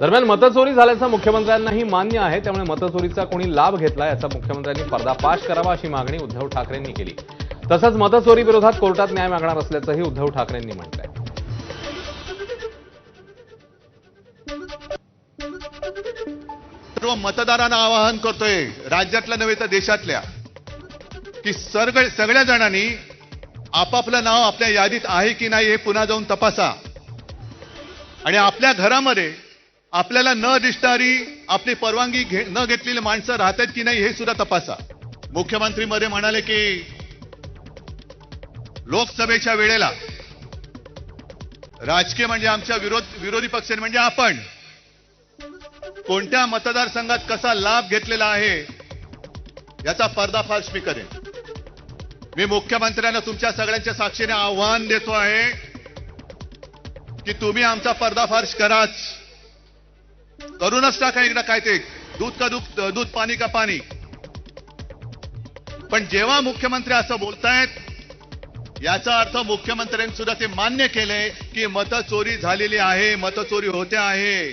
दरम्यान मतचोरी झाल्याचं मुख्यमंत्र्यांनाही मान्य आहे त्यामुळे मतचोरीचा कोणी लाभ घेतला याचा मुख्यमंत्र्यांनी पर्दापाश करावा अशी मागणी उद्धव ठाकरेंनी केली. तसंच मतचोरी विरोधात कोर्टात न्याय मागणार असल्याचंही उद्धव ठाकरेंनी म्हटलंय. सर्व मतदारांना आवाहन करतोय राज्यातल्या नव्हे तर देशातल्या की सर्ग सगळ्या जणांनी आपापलं नाव आपल्या यादीत आहे की नाही हे पुन्हा जाऊन तपासा. आणि आपल्या घरामध्ये आपल्याला न दिसणारी आपली परवानगी घे न घेतलेली माणसं राहतात की नाही हे सुद्धा तपासा. मुख्यमंत्री मध्ये म्हणाले की लोकसभेच्या वेळेला राजकीय म्हणजे आमच्या विरोध विरोधी पक्ष म्हणजे आपण कोणत्या मतदारसंघात कसा लाभ घेतलेला आहे याचा पर्दाफाश मी करेन. मी मुख्यमंत्र्यांना तुमच्या सगळ्यांच्या साक्षीने आव्हान देतो आहे. की तुम्ही आमचा पर्दाफाश कराच. करूनच टाका एकदा काय ते दूध का दूध दूध पाणी का पाणी. पण जेव्हा मुख्यमंत्री असं बोलतायत याचा अर्थ मुख्यमंत्र्यांनी सुद्धा ते मान्य केलंय की मतचोरी झालेली आहे मतचोरी होते आहे.